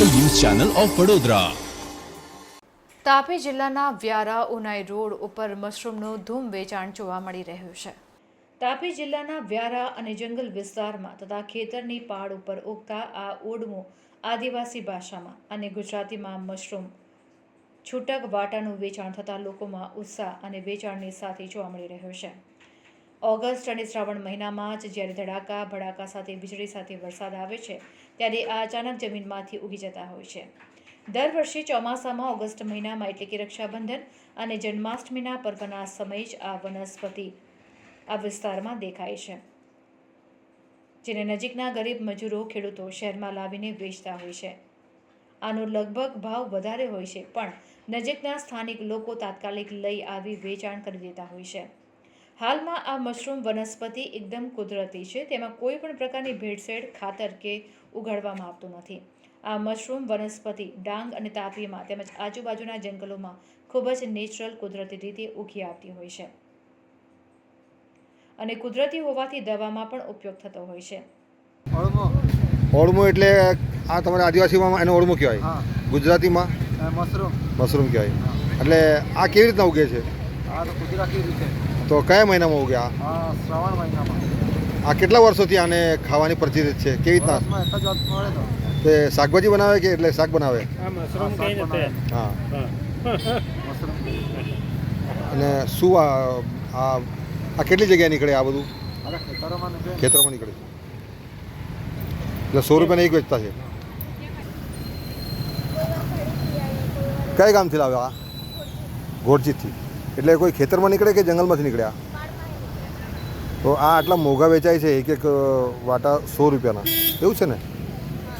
Channel of Vadodara. Tapi જિલ્લાના Vyara Unai road ઉપર મશરૂમનું ધૂમ વેચાણ જોવા મળી રહ્યું છે. તાપી જિલ્લાના વ્યારા અને જંગલ વિસ્તારમાં તથા ખેતરની પહાડ ઉપર ઉગતા આ ઓડમું આદિવાસી ભાષામાં અને ગુજરાતીમાં મશરૂમ, છૂટક વાટાનું વેચાણ થતાં લોકોમાં ઉત્સાહ અને વેચાણની સાથે જોવા મળી રહ્યો છે. ઓગસ્ટ અને શ્રાવણ મહિનામાં જ જ્યારે ધડાકા, ભડાકા સાથે, વીજળી સાથે વરસાદ આવે છે, ત્યારે આ અચાનક જમીનમાંથી ઉગી જતા હોય છે. દર વર્ષે ચોમાસામાં ઓગસ્ટ મહિનામાં એટલે કે રક્ષાબંધન અને જન્માષ્ટમીના પર્વના સમયે જ આ વનસ્પતિ આ વિસ્તારમાં દેખાય છે. જેને નજીકના ગરીબ મજૂરો ખેડૂતો શહેરમાં લાવીને વેચતા હોય છે. આનો લગભગ ભાવ વધારે હોય છે, પણ નજીકના સ્થાનિક લોકો તાત્કાલિક લઈ આવી વેચાણ કરી દેતા હોય છે. હાલમાં આ મશરૂમ વનસ્પતિ એકદમ કુદરતી છે. તેમાં કોઈ પણ પ્રકારની ભેળસેળ ખાતર કે ઉગાડવામાં આવતું નથી. આ મશરૂમ વનસ્પતિ ડાંગ અને તાપીમાં તેમજ આજુબાજુના જંગલોમાં ખૂબ જ નેચરલ કુદરતી રીતે ઉગી આવતી હોય છે અને કુદરતી હોવાથી દવામાં પણ ઉપયોગ થતો હોય છે. ઓળમો. ઓળમું એટલે આ તમારા આદિવાસીમાં એને ઓળમો કહેવાય. હા. ગુજરાતીમાં મશરૂમ. મશરૂમ કહેવાય. એટલે આ કેવી રીતના ઉગે છે? આ તો કુદરતી રીતે. તો કયા મહિનામાં ઉગ્યા શ્રાવણ મહિનામાં. આ કેટલા વર્ષોથી આને ખાવાની પ્રચલિત છે? કેવી રીતના? તો. શાકભાજી બનાવે કે એટલે શાક બનાવે? હા. અને શું આ આ આ કેટલી જગ્યાએ નીકળે આ બધું? ખેતરોમાં નીકળે. છે. એટલે સો રૂપિયાના એક વેચતા છે? કઈ ગામથી લાવ્યા આ? ઘોડચીતથી એટલે કોઈ ખેતરમાં નીકળે કે જંગલમાંથી નીકળ્યા? તો આ આટલા મોંઘા વેચાય છે એક એક વાટા સો રૂપિયાના. એવું છે ને?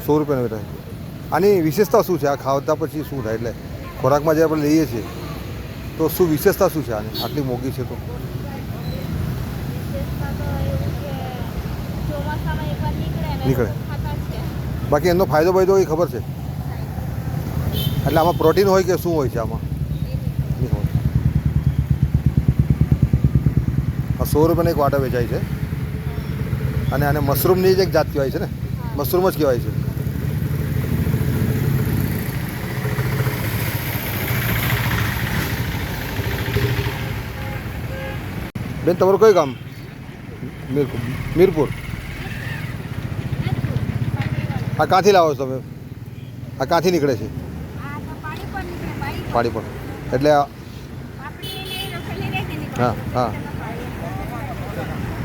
સો રૂપિયાના વેચાય આની વિશેષતા શું છે? આ ખાવતા પછી શું થાય? એટલે ખોરાકમાં જે આપણે લઈએ છીએ, તો શું વિશેષતા શું છે આની? આટલી મોંઘી છે તો? નીકળે. બાકી એનો ફાયદો ફાયદો એ ખબર છે. એટલે આમાં પ્રોટીન હોય કે શું હોય છે આમાં નહીં હોય આ સો રૂપિયાનો એક વાટો વેચાય છે. અને આને મશરૂમની જ એક જાત કહેવાય છે ને. મશરૂમ જ કહેવાય છે. બેન તમારું કયું ગામ? મીરપુર. મીરપુર. આ ક્યાંથી લાવો છો તમે? આ ક્યાંથી નીકળે છે? પાડી પર એટલે હા હા. টাকা